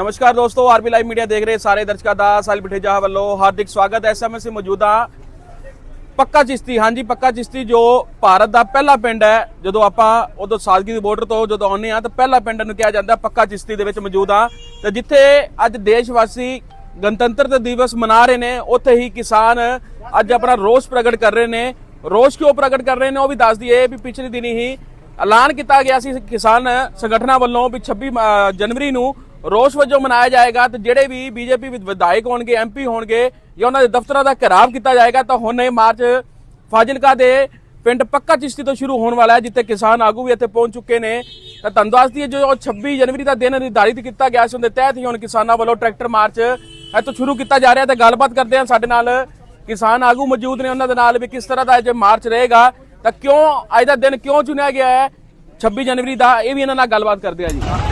ਨਮਸਕਾਰ ਦੋਸਤੋ, RB live media ਦੇਖ ਰਹੇ ਸਾਰੇ ਦਰਸ਼ਕਾਂ ਦਾ, ਸਾਲ ਬਠੇਜਾ ਵੱਲੋਂ ਹਾਰਦਿਕ ਸਵਾਗਤ ਹੈ ਇਸ ਸਮੇਂ ਐਸਐਮਐਸ ਮੌਜੂਦਾ ਪੱਕਾ ਚਿਸ਼ਤੀ, ਹਾਂਜੀ, ਪੱਕਾ ਚਿਸ਼ਤੀ ਜੋ ਭਾਰਤ ਦਾ ਪਹਿਲਾ ਪਿੰਡ ਹੈ, ਜਦੋਂ ਆਪਾਂ ਉਦੋਂ ਸਾਦਗੀ ਦੀ ਬਾਰਡਰ ਤੋਂ ਜਦੋਂ ਆਉਂਦੇ ਆ ਤਾਂ ਪਹਿਲਾ ਪਿੰਡ ਨੂੰ ਕਿਹਾ ਜਾਂਦਾ ਪੱਕਾ ਚਿਸ਼ਤੀ ਦੇ ਵਿੱਚ ਮੌਜੂਦ ਆ। ਤੇ ਜਿੱਥੇ ਅੱਜ ਦੇਸ਼ ਵਾਸੀ ਗਣਤੰਤਰ ਦਿਵਸ ਮਨਾ ਰਹੇ ਨੇ, ਉੱਥੇ ਹੀ ਕਿਸਾਨ ਅੱਜ ਆਪਣਾ ਰੋਸ ਪ੍ਰਗਟ ਕਰ ਰਹੇ ਨੇ। ਰੋਸ ਕਿਉਂ ਪ੍ਰਗਟ ਕਰ ਰਹੇ ਨੇ? ਉਹ ਵੀ ਦੱਸ ਦਈਏ ਵੀ ਪਿਛਲੇ ਦਿਨੀ ਹੀ ਐਲਾਨ ਕੀਤਾ ਗਿਆ ਸੀ ਕਿਸਾਨ ਸੰਗਠਨਾਂ ਵੱਲੋਂ ਵੀ 26 ਜਨਵਰੀ ਨੂੰ ਰੋਸ ਵਜੋਂ ਮਨਾਇਆ ਜਾਏਗਾ ਤੇ ਜਿਹੜੇ ਵੀ ਬੀਜੇਪੀ ਵਿਧਾਇਕ ਹੋਣਗੇ ਐਮਪੀ ਹੋਣਗੇ ਜਾਂ ਉਹਨਾਂ ਦੇ ਦਫ਼ਤਰਾਂ ਦਾ ਘਿਰਾਵ ਕੀਤਾ ਜਾਏਗਾ, ਤਾਂ ਹੁਣ ਇਹ ਮਾਰਚ ਫਾਜ਼ਿਲਕਾ ਦੇ ਪਿੰਡ ਪੱਕਾ ਚਿਸ਼ਤੀ ਤੋਂ ਸ਼ੁਰੂ ਹੋਣ ਵਾਲਾ ਹੈ, ਜਿੱਥੇ ਕਿਸਾਨ ਆਗੂ ਵੀ ਇੱਥੇ ਪਹੁੰਚ ਚੁੱਕੇ ਨੇ। ਤਾਂ ਤੁਹਾਨੂੰ ਦੱਸ ਦਈਏ ਜੋ 26 ਜਨਵਰੀ ਦਾ ਦਿਨ ਨਿਰਧਾਰਿਤ ਕੀਤਾ ਗਿਆ ਸੀ, ਉਹਦੇ ਤਹਿਤ ਹੀ ਹੁਣ ਕਿਸਾਨਾਂ ਵੱਲੋਂ ਟਰੈਕਟਰ ਮਾਰਚ ਇੱਥੋਂ ਸ਼ੁਰੂ ਕੀਤਾ ਜਾ ਰਿਹਾ ਤੇ ਗੱਲਬਾਤ ਕਰਦੇ ਹਾਂ ਸਾਡੇ ਨਾਲ ਕਿਸਾਨ ਆਗੂ ਮੌਜੂਦ ਨੇ, ਉਹਨਾਂ ਦੇ ਨਾਲ ਵੀ ਕਿਸ ਤਰ੍ਹਾਂ ਦਾ ਇਹ ਮਾਰਚ ਰਹੇਗਾ, ਤਾਂ ਕਿਉਂ ਅੱਜ ਦਾ ਦਿਨ ਕਿਉਂ ਚੁਣਿਆ ਗਿਆ ਹੈ? 26 ਜਨਵਰੀ ਦਾ ਇਹ ਵੀ ਇਹਨਾਂ ਨਾਲ ਗੱਲਬਾਤ ਕਰਦੇ ਹਾਂ ਜੀ।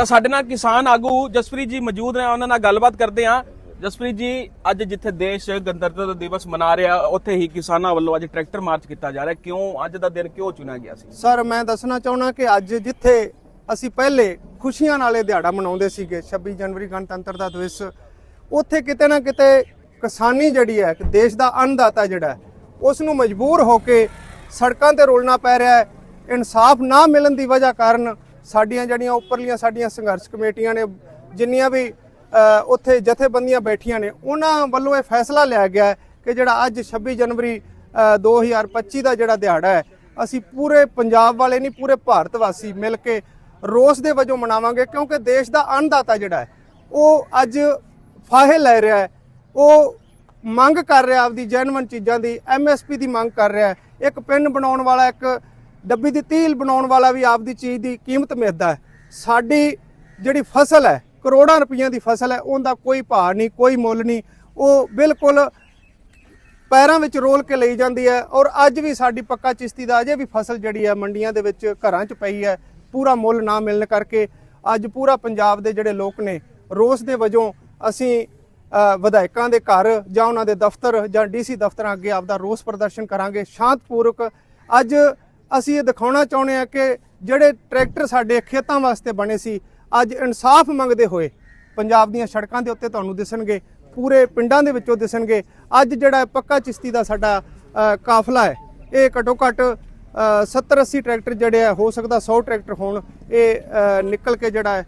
ਤਾਂ ਸਾਡੇ ਨਾਲ ਕਿਸਾਨ ਆਗੂ ਜਸਪ੍ਰੀਤ ਜੀ ਮੌਜੂਦ ਨੇ, ਉਹਨਾਂ ਨਾਲ ਗੱਲਬਾਤ ਕਰਦੇ ਹਾਂ। ਜਸਪ੍ਰੀਤ ਜੀ, ਅੱਜ ਜਿੱਥੇ ਦੇਸ਼ ਗਣਤੰਤਰ ਦਿਵਸ ਮਨਾ ਰਿਹਾ, ਉੱਥੇ ਹੀ ਕਿਸਾਨਾਂ ਵੱਲੋਂ ਅੱਜ ਟਰੈਕਟਰ ਮਾਰਚ ਕੀਤਾ ਜਾ ਰਿਹਾ। ਕਿਉਂ, ਅੱਜ ਦਾ ਦਿਨ ਕਿਉਂ ਚੁਣਿਆ ਗਿਆ ਸੀ? ਸਰ, ਮੈਂ ਦੱਸਣਾ ਚਾਹੁੰਦਾ ਕਿ ਅੱਜ ਜਿੱਥੇ ਅਸੀਂ ਪਹਿਲੇ ਖੁਸ਼ੀਆਂ ਨਾਲੇ ਦਿਹਾੜਾ ਮਨਾਉਂਦੇ ਸੀਗੇ 26 ਜਨਵਰੀ ਗਣਤੰਤਰ ਦਾ ਦਿਵਸ, ਉੱਥੇ ਕਿਤੇ ਨਾ ਕਿਤੇ ਕਿਸਾਨੀ ਜਿਹੜੀ ਹੈ ਕਿ ਦੇਸ਼ ਦਾ ਅੰਨਦਾਤਾ ਜਿਹੜਾ ਉਸ ਨੂੰ ਮਜਬੂਰ ਹੋ ਕੇ ਸੜਕਾਂ ਤੇ ਰੋਲਣਾ ਪੈ ਰਿਹਾ ਹੈ। ਇਨਸਾਫ ਨਾ ਮਿਲਣ ਦੀ ਵਜ੍ਹਾ ਕਾਰਨ ਸਾਡੀਆਂ ਜਿਹੜੀਆਂ ਉੱਪਰਲੀਆਂ ਸਾਡੀਆਂ ਸੰਘਰਸ਼ ਕਮੇਟੀਆਂ ਨੇ ਜਿੰਨੀਆਂ ਵੀ ਉੱਥੇ ਜਥੇਬੰਦੀਆਂ ਬੈਠੀਆਂ ਨੇ ਉਹਨਾਂ ਵੱਲੋਂ ਇਹ ਫੈਸਲਾ ਲਿਆ ਗਿਆ ਕਿ ਜਿਹੜਾ ਅੱਜ 26 ਜਨਵਰੀ ਅ, 2025 ਦਾ ਜਿਹੜਾ ਦਿਹਾੜਾ ਹੈ ਅਸੀਂ ਪੂਰੇ ਪੰਜਾਬ ਵਾਲੇ ਨਹੀਂ ਪੂਰੇ ਭਾਰਤ ਵਾਸੀ ਮਿਲ ਕੇ ਰੋਸ ਦੇ ਵਜੋਂ ਮਨਾਵਾਂਗੇ ਕਿਉਂਕਿ ਦੇਸ਼ ਦਾ ਅੰਨਦਾਤਾ ਜਿਹੜਾ ਹੈ ਉਹ ਅੱਜ ਫਾਹੇ ਲੈ ਰਿਹਾ ਹੈ ਉਹ ਮੰਗ ਕਰ ਰਿਹਾ ਆਪਦੀ ਜੈਨੂਇਨ ਚੀਜ਼ਾਂ ਦੀ ਐਮਐਸਪੀ ਦੀ ਮੰਗ ਕਰ ਰਿਹਾ ਹੈ ਇੱਕ ਪਿੰਨ ਬਣਾਉਣ ਵਾਲਾ ਇੱਕ ਡੱਬੀ ਦੀ ਤੀਲ ਬਣਾਉਣ ਵਾਲਾ ਵੀ ਆਪਦੀ ਚੀਜ਼ ਦੀ ਕੀਮਤ ਮਿਲਦਾ ਹੈ। ਸਾਡੀ ਜਿਹੜੀ ਫਸਲ ਹੈ, ਕਰੋੜਾਂ ਰੁਪਈਆਂ ਦੀ ਫਸਲ ਹੈ, ਉਹਦਾ ਕੋਈ ਭਾਅ ਨਹੀਂ, ਕੋਈ ਮੁੱਲ ਨਹੀਂ। ਉਹ ਬਿਲਕੁਲ ਪੈਰਾਂ ਵਿੱਚ ਰੋਲ ਕੇ ਲਈ ਜਾਂਦੀ ਹੈ ਔਰ ਅੱਜ ਵੀ ਸਾਡੀ ਪੱਕਾ ਚਿਸ਼ਤੀ ਦਾ ਅਜੇ ਵੀ ਫਸਲ ਜਿਹੜੀ ਹੈ ਮੰਡੀਆਂ ਦੇ ਵਿੱਚ ਘਰਾਂ 'ਚ ਪਈ ਹੈ, ਪੂਰਾ ਮੁੱਲ ਨਾ ਮਿਲਣ ਕਰਕੇ ਅੱਜ ਪੂਰਾ ਪੰਜਾਬ ਦੇ ਜਿਹੜੇ ਲੋਕ ਨੇ, ਰੋਸ ਦੇ ਵਜੋਂ ਅਸੀਂ ਵਿਧਾਇਕਾਂ ਦੇ ਘਰ ਜਾਂ ਉਹਨਾਂ ਦੇ ਦਫ਼ਤਰ ਜਾਂ ਡੀਸੀ ਦਫ਼ਤਰਾਂ ਅੱਗੇ ਆਪਦਾ ਰੋਸ ਪ੍ਰਦਰਸ਼ਨ ਕਰਾਂਗੇ ਸ਼ਾਂਤਪੂਰਵਕ ਅੱਜ ਅਸੀਂ ਇਹ ਦਿਖਾਉਣਾ ਚਾਹੁੰਦੇ ਹਾਂ ਕਿ ਜਿਹੜੇ ਟਰੈਕਟਰ ਸਾਡੇ ਖੇਤਾਂ ਵਾਸਤੇ ਬਣੇ ਸੀ, ਅੱਜ ਇਨਸਾਫ ਮੰਗਦੇ ਹੋਏ ਪੰਜਾਬ ਦੀਆਂ ਸੜਕਾਂ ਦੇ ਉੱਤੇ ਤੁਹਾਨੂੰ ਦਿਸਣਗੇ, ਪੂਰੇ ਪਿੰਡਾਂ ਦੇ ਵਿੱਚੋਂ ਦਿਸਣਗੇ। ਅੱਜ ਜਿਹੜਾ ਪੱਕਾ ਚਿਸ਼ਤੀ ਦਾ ਸਾਡਾ ਕਾਫਲਾ ਹੈ, ਇਹ ਘਟੋ ਘੱਟ 70 80 ਟਰੈਕਟਰ ਜਿਹੜੇ ਆ, ਹੋ ਸਕਦਾ 100 ਟਰੈਕਟਰ ਹੋਣ, ਇਹ ਨਿਕਲ ਕੇ ਜਿਹੜਾ ਹੈ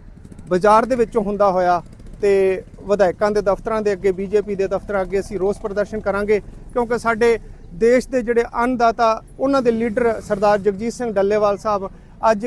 ਬਾਜ਼ਾਰ ਦੇ ਵਿੱਚੋਂ ਹੁੰਦਾ ਹੋਇਆ ਤੇ ਵਿਧਾਇਕਾਂ ਦੇ ਦਫ਼ਤਰਾਂ ਦੇ ਅੱਗੇ, ਬੀਜੇਪੀ ਦੇ ਦਫ਼ਤਰਾਂ ਅੱਗੇ ਅਸੀਂ ਰੋਸ ਪ੍ਰਦਰਸ਼ਨ ਕਰਾਂਗੇ, ਕਿਉਂਕਿ ਸਾਡੇ ਦੇਸ਼ ਦੇ ਜਿਹੜੇ ਅੰਨਦਾਤਾ, ਉਹਨਾਂ ਦੇ ਲੀਡਰ ਸਰਦਾਰ ਜਗਜੀਤ ਸਿੰਘ ਡੱਲੇਵਾਲ ਸਾਹਿਬ ਅੱਜ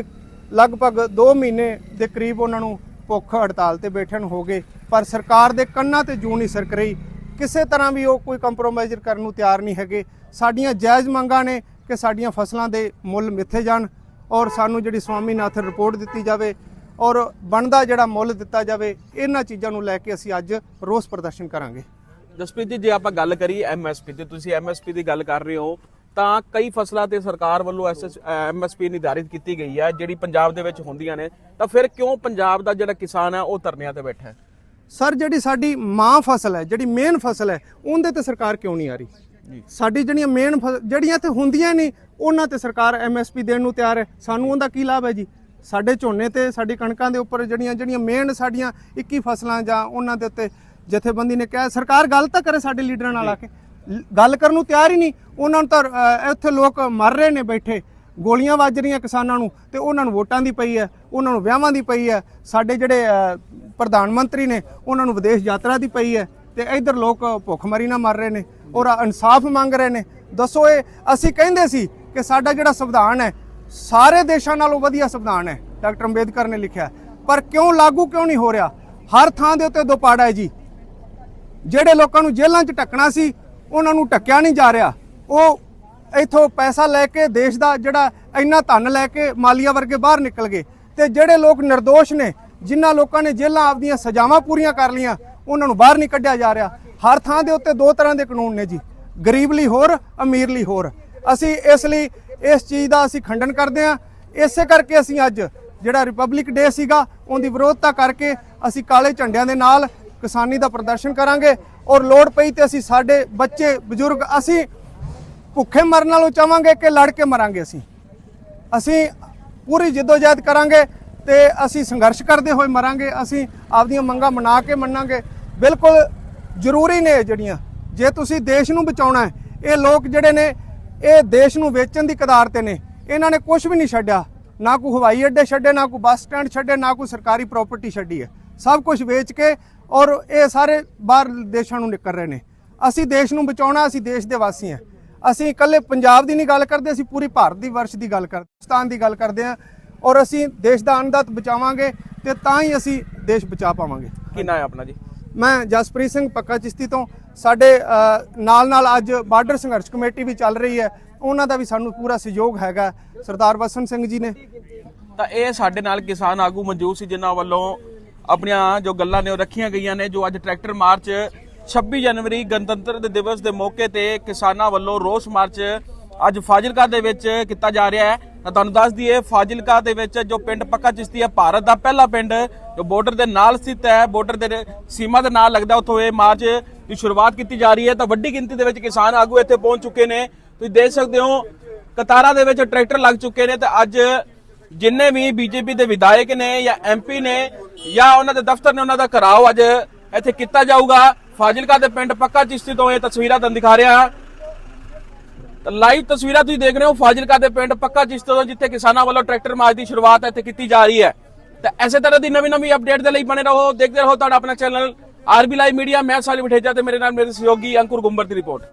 ਲਗਭਗ 2 ਮਹੀਨੇ ਦੇ ਕਰੀਬ ਉਹਨਾਂ ਨੂੰ ਭੁੱਖ ਹੜਤਾਲ ਤੇ ਬੈਠਣ ਹੋ ਗਏ। ਪਰ ਸਰਕਾਰ ਦੇ ਕੰਨਾਂ ਤੇ ਜੂ ਨਹੀਂ ਸਰਕ ਰਹੀ। ਕਿਸੇ ਤਰ੍ਹਾਂ ਵੀ ਉਹ ਕੋਈ ਕੰਪਰੋਮਾਈਜ਼ ਕਰਨ ਨੂੰ ਤਿਆਰ ਨਹੀਂ ਹੈਗੇ। ਸਾਡੀਆਂ ਜਾਇਜ਼ ਮੰਗਾਂ ਨੇ ਕਿ ਸਾਡੀਆਂ ਫਸਲਾਂ ਦੇ ਮੁੱਲ ਮਿੱਥੇ ਜਾਣ ਔਰ ਸਾਨੂੰ ਜਿਹੜੀ ਸਵਾਮੀਨਾਥਨ ਰਿਪੋਰਟ ਦਿੱਤੀ ਜਾਵੇ ਔਰ ਬਣਦਾ ਜਿਹੜਾ ਮੁੱਲ ਦਿੱਤਾ ਜਾਵੇ, ਇਹਨਾਂ ਚੀਜ਼ਾਂ ਨੂੰ ਲੈ ਕੇ ਅਸੀਂ ਅੱਜ ਰੋਸ ਪ੍ਰਦਰਸ਼ਨ ਕਰਾਂਗੇ। ਜਸਪ੍ਰੀਤ ਜੀ ਜੇ ਆਪਾਂ ਗੱਲ ਕਰੀਏ ਐਮਐਸਪੀ ਤੇ ਤੁਸੀਂ ਐਮਐਸਪੀ ਦੀ ਗੱਲ ਕਰ ਰਹੇ ਹੋ ਤਾਂ ਕਈ ਫਸਲਾਂ ਤੇ ਸਰਕਾਰ ਵੱਲੋਂ ਐਮਐਸਪੀ ਨਿਰਧਾਰਿਤ ਕੀਤੀ ਗਈ ਹੈ ਜਿਹੜੀ ਪੰਜਾਬ ਦੇ ਵਿੱਚ ਹੁੰਦੀਆਂ ਨੇ। ਤਾਂ ਫਿਰ ਕਿਉਂ ਪੰਜਾਬ ਦਾ ਜਿਹੜਾ ਕਿਸਾਨ ਹੈ ਉਹ ਧਰਨਿਆਂ ਤੇ ਬੈਠਾ ਹੈ? ਸਰ ਜਿਹੜੀ ਸਾਡੀ ਮਾਂ ਫਸਲ ਹੈ ਜਿਹੜੀ ਮੇਨ ਫਸਲ ਹੈ ਉਹਦੇ ਤੇ ਸਰਕਾਰ ਕਿਉਂ ਨਹੀਂ ਆ ਰਹੀ। ਸਾਡੀ ਜਿਹੜੀਆਂ ਮੇਨ ਜਿਹੜੀਆਂ ਤੇ ਹੁੰਦੀਆਂ ਨਹੀਂ ਉਹਨਾਂ ਤੇ ਸਰਕਾਰ ਐਮਐਸਪੀ ਦੇਣ ਨੂੰ ਤਿਆਰ ਹੈ। ਸਾਨੂੰ ਉਹਦਾ ਕੀ ਲਾਭ ਹੈ ਜੀ? ਸਾਡੇ ਝੋਨੇ ਤੇ ਸਾਡੀ ਕਣਕਾਂ ਦੇ ਉੱਪਰ ਜਿਹੜੀਆਂ ਜਿਹੜੀਆਂ ਮੇਨ ਸਾਡੀਆਂ 21 ਫਸਲਾਂ ਜਾਂ ਉਹਨਾਂ ਦੇ ਉੱਤੇ ਜਥੇਬੰਦੀ ਨੇ ਕਿਹਾ, ਸਰਕਾਰ ਗੱਲ ਤਾਂ ਕਰੇ ਸਾਡੇ ਲੀਡਰਾਂ ਨਾਲ ਆ ਕੇ। ਗੱਲ ਕਰਨ ਨੂੰ ਤਿਆਰ ਹੀ ਨਹੀਂ। ਉਹਨਾਂ ਨੂੰ ਤਾਂ ਇੱਥੇ ਲੋਕ ਮਰ ਰਹੇ ਨੇ ਬੈਠੇ। ਗੋਲੀਆਂ ਵੱਜ ਰਹੀਆਂ ਕਿਸਾਨਾਂ ਨੂੰ ਤੇ ਉਹਨਾਂ ਨੂੰ ਵੋਟਾਂ ਦੀ ਪਈ ਹੈ, ਉਹਨਾਂ ਨੂੰ ਵਿਆਹਾਂ ਦੀ ਪਈ ਹੈ। ਸਾਡੇ ਜਿਹੜੇ ਪ੍ਰਧਾਨ ਮੰਤਰੀ ਨੇ, ਉਹਨਾਂ ਨੂੰ ਵਿਦੇਸ਼ ਯਾਤਰਾ ਦੀ ਪਈ ਹੈ ਤੇ ਇਧਰ ਲੋਕ ਭੁੱਖਮਰੀ ਨਾਲ ਮਰ ਰਹੇ ਨੇ ਔਰ ਇਨਸਾਫ ਮੰਗ ਰਹੇ ਨੇ। ਦੱਸੋ ਇਹ, ਅਸੀਂ ਕਹਿੰਦੇ ਸੀ ਕਿ ਸਾਡਾ ਜਿਹੜਾ ਸੰਵਿਧਾਨ ਹੈ, ਸਾਰੇ ਦੇਸ਼ਾਂ ਨਾਲੋਂ ਵਧੀਆ ਸੰਵਿਧਾਨ ਹੈ, ਡਾਕਟਰ ਅੰਬੇਦਕਰ ਨੇ ਲਿਖਿਆ। ਪਰ ਕਿਉਂ ਲਾਗੂ ਕਿਉਂ ਨਹੀਂ ਹੋ ਰਿਹਾ? ਹਰ ਥਾਂ ਦੇ ਉੱਤੇ ਦੁਪਾੜਾ ਹੈ ਜੀ। ਜਿਹੜੇ ਲੋਕਾਂ ਨੂੰ ਜੇਲ੍ਹਾਂ 'ਚ ਟੱਕਣਾ ਸੀ, ਉਹਨਾਂ ਨੂੰ ਟੱਕਿਆ ਨਹੀਂ ਜਾ ਰਿਹਾ। ਉਹ ਇਥੋਂ ਪੈਸਾ ਲੈ ਕੇ ਦੇਸ਼ ਦਾ ਜਿਹੜਾ ਇੰਨਾ ਧਨ ਲੈ ਕੇ ਮਾਲੀਆ ਵਰਗੇ ਬਾਹਰ ਨਿਕਲ ਗਏ। ਤੇ ਜਿਹੜੇ ਲੋਕ નિર્ਦੋਸ਼ ਨੇ, ਜਿਨ੍ਹਾਂ ਲੋਕਾਂ ਨੇ ਜੇਲ੍ਹਾਂ ਆਪਦੀਆਂ ਸਜ਼ਾਵਾਂ ਪੂਰੀਆਂ ਕਰ ਲੀਆਂ ਉਹਨਾਂ ਨੂੰ ਬਾਹਰ ਨਹੀਂ ਕੱਢਿਆ ਜਾ ਰਿਹਾ। ਹਰ ਥਾਂ ਦੇ ਉੱਤੇ ਦੋ ਤਰ੍ਹਾਂ ਦੇ ਕਾਨੂੰਨ ਨੇ ਜੀ। ਗਰੀਬ ਲਈ ਹੋਰ, ਅਮੀਰ ਲਈ ਹੋਰ। ਅਸੀਂ ਇਸ ਲਈ ਇਸ ਚੀਜ਼ ਦਾ ਅਸੀਂ ਖੰਡਨ ਕਰਦੇ ਹਾਂ। ਇਸੇ ਕਰਕੇ ਅਸੀਂ ਅੱਜ ਜਿਹੜਾ ਰਿਪਬਲਿਕ ਡੇ ਸੀਗਾ, ਉਹਦੀ ਵਿਰੋਧਤਾ ਕਰਕੇ ਅਸੀਂ ਕਾਲੇ ਝੰਡਿਆਂ ਦੇ ਨਾਲ ਕਿਸਾਨੀ ਦਾ ਪ੍ਰਦਰਸ਼ਨ ਕਰਾਂਗੇ ਔਰ ਲੋੜ ਪਈ ਤੇ ਅਸੀਂ ਸਾਡੇ ਬੱਚੇ, ਬਜ਼ੁਰਗ ਅਸੀਂ ਭੁੱਖੇ ਮਰਨ ਨਾਲੋਂ ਚਾਹਾਂਗੇ ਕਿ ਲੜ ਕੇ ਮਰਾਂਗੇ ਅਸੀਂ। ਅਸੀਂ ਪੂਰੀ ਜਿੱਦੋਜਹਿਦ ਕਰਾਂਗੇ ਤੇ ਅਸੀਂ ਸੰਘਰਸ਼ ਕਰਦੇ ਹੋਏ ਮਰਾਂਗੇ, ਅਸੀਂ ਆਪਦੀਆਂ ਮੰਗਾਂ ਮਨਾ ਕੇ ਮੰਨਾਂਗੇ। ਬਿਲਕੁਲ ਜ਼ਰੂਰੀ ਨੇ ਇਹ ਜਿਹੜੀਆਂ। ਜੇ ਤੁਸੀਂ ਦੇਸ਼ ਨੂੰ ਬਚਾਉਣਾ ਹੈ, ਇਹ ਲੋਕ ਜਿਹੜੇ ਨੇ, ਇਹ ਦੇਸ਼ ਨੂੰ ਵੇਚਣ ਦੀ ਕਦਾਰ ਤੇ ਨੇ। ਇਹਨਾਂ ਨੇ ਕੁਝ ਵੀ ਨਹੀਂ ਛੱਡਿਆ। ਨਾ ਕੋਈ ਹਵਾਈ ਅੱਡੇ ਛੱਡੇ, ਨਾ ਕੋਈ ਬੱਸ ਸਟੈਂਡ ਛੱਡੇ, ਨਾ ਕੋਈ ਸਰਕਾਰੀ ਪ੍ਰਾਪਰਟੀ ਛੱਡੀ ਹੈ। ਸਭ ਕੁਝ ਵੇਚ ਕੇ ਔਰ ਇਹ ਸਾਰੇ ਬਾਹਰ ਦੇਸ਼ਾਂ ਨੂੰ ਨਿਕਲ ਰਹੇ ਨੇ। ਅਸੀਂ ਦੇਸ਼ ਨੂੰ ਬਚਾਉਣਾ ਅਸੀਂ ਦੇਸ਼ ਦੇ ਵਾਸੀ ਹਾਂ। ਅਸੀਂ ਇਕੱਲੇ ਪੰਜਾਬ ਦੀ ਨਹੀਂ ਗੱਲ ਕਰਦੇ ਅਸੀਂ ਪੂਰੀ ਭਾਰਤ ਦੀ ਵਰਸ਼ ਦੀ ਗੱਲ ਕਰਦੇ ਪਾਕਿਸਤਾਨ ਦੀ ਗੱਲ ਕਰਦੇ ਹਾਂ ਔਰ ਅਸੀਂ ਦੇਸ਼ ਦਾ ਅੰਨਦਾਤ ਬਚਾਵਾਂਗੇ ਤੇ ਤਾਂ ਹੀ ਅਸੀਂ ਦੇਸ਼ ਬਚਾ ਪਾਵਾਂਗੇ। ਕੀ ਨਾਂ ਹੈ ਆਪਣਾ ਜੀ? ਮੈਂ ਜਸਪ੍ਰੀਤ ਸਿੰਘ ਪੱਕਾ ਚਿਸ਼ਤੀ ਤੋਂ। ਸਾਡੇ ਨਾਲ ਨਾਲ ਅੱਜ ਬਾਰਡਰ ਸੰਘਰਸ਼ ਕਮੇਟੀ ਵੀ ਚੱਲ ਰਹੀ ਹੈ। ਉਹਨਾਂ ਦਾ ਵੀ ਸਾਨੂੰ ਪੂਰਾ ਸਹਿਯੋਗ ਹੈਗਾ। ਸਰਦਾਰ ਵਸਨ ਸਿੰਘ ਜੀ ਨੇ। ਤਾਂ ਇਹ ਸਾਡੇ ਨਾਲ ਕਿਸਾਨ ਆਗੂ ਮੌਜੂਦ ਸੀ ਜਿਨ੍ਹਾਂ ਵੱਲੋਂ ਆਪਣੀਆਂ ਜੋ ਗੱਲਾਂ ਨੇ ਉਹ ਰੱਖੀਆਂ ਗਈਆਂ ਨੇ, ਜੋ ਅੱਜ ਟਰੈਕਟਰ ਮਾਰਚ 26 ਜਨਵਰੀ ਗਣਤੰਤਰ ਦੇ ਦਿਵਸ ਦੇ ਮੌਕੇ ਤੇ ਕਿਸਾਨਾਂ ਵੱਲੋਂ ਰੋਸ ਮਾਰਚ ਅੱਜ ਫਾਜ਼ਿਲਕਾ ਦੇ ਵਿੱਚ ਕੀਤਾ ਜਾ ਰਿਹਾ ਹੈ। ਤਾਂ ਤੁਹਾਨੂੰ ਦੱਸ ਦਈਏ, ਫਾਜ਼ਿਲਕਾ ਦੇ ਵਿੱਚ ਜੋ ਪਿੰਡ ਪੱਕਾ ਚਿਸ਼ਤੀ ਹੈ, ਭਾਰਤ ਦਾ ਪਹਿਲਾ ਪਿੰਡ, ਜੋ ਬਾਰਡਰ ਦੇ ਨਾਲ ਸਥਿਤ ਹੈ ਬਾਰਡਰ ਦੇ ਸੀਮਾ ਦੇ ਨਾਲ ਲੱਗਦਾ ਉੱਥੋਂ ਇਹ ਮਾਰਚ ਦੀ ਸ਼ੁਰੂਆਤ ਕੀਤੀ ਜਾ ਰਹੀ ਹੈ। ਤਾਂ ਵੱਡੀ ਗਿਣਤੀ ਦੇ ਵਿੱਚ ਕਿਸਾਨ ਆਗੂ ਇੱਥੇ ਪਹੁੰਚ ਚੁੱਕੇ ਨੇ। ਤੁਸੀਂ ਦੇਖ ਸਕਦੇ ਹੋ, ਕਤਾਰਾਂ ਦੇ ਵਿੱਚ ਟਰੈਕਟਰ ਲੱਗ ਚੁੱਕੇ ਨੇ ਤੇ ਅੱਜ ਜਿੰਨੇ ਵੀ ਬੀਜੇਪੀ ਦੇ ਵਿਧਾਇਕ ਨੇ ਜਾਂ ਐਮਪੀ ਨੇ ਜਾਂ ਉਹਨਾਂ ਦੇ ਦਫ਼ਤਰ ਨੇ ਉਹਨਾਂ ਦਾ ਘਰਾਓ ਅੱਜ ਇੱਥੇ ਕੀਤਾ ਜਾਊਗਾ। ਫਾਜ਼ਿਲਕਾ ਦੇ ਪਿੰਡ ਪੱਕਾ ਚਿਸ਼ਤੀ ਤੋਂ ਇਹ ਤਸਵੀਰਾਂ ਤੁਹਾਨੂੰ ਦਿਖਾ ਰਿਹਾ। ਹਾਂ ਲਾਈਵ ਤਸਵੀਰਾਂ ਤੁਸੀਂ ਦੇਖ ਰਹੇ ਹੋ, ਫਾਜ਼ਿਲਕਾ ਦੇ ਪਿੰਡ ਪੱਕਾ ਚਿਸ਼ਤੀ ਤੋਂ, ਜਿੱਥੇ ਕਿਸਾਨਾਂ ਵੱਲੋਂ ਟਰੈਕਟਰ ਮਾਰਚ ਦੀ ਸ਼ੁਰੂਆਤ ਇੱਥੇ ਕੀਤੀ ਜਾ ਰਹੀ ਹੈ। ਤਾਂ ਐਸੇ ਤਰ੍ਹਾਂ ਦੀ ਨਵੀਂ ਨਵੀਂ ਅਪਡੇਟ ਦੇ ਲਈ ਬਣੇ ਰਹੋ, ਦੇਖਦੇ ਰਹੋ ਤੁਹਾਡਾ ਆਪਣਾ ਚੈਨਲ ਆਰਬੀ ਲਾਈਵ ਮੀਡੀਆ ਮੈਂ ਸਾਲੀ ਬਠੇਜਾ ਤੇ ਮੇਰੇ ਨਾਲ ਮੇਰੇ ਸਹਿਯੋਗੀ ਅੰਕੁਰ ਗੁੰਬਰ ਦੀ ਰਿਪੋਰਟ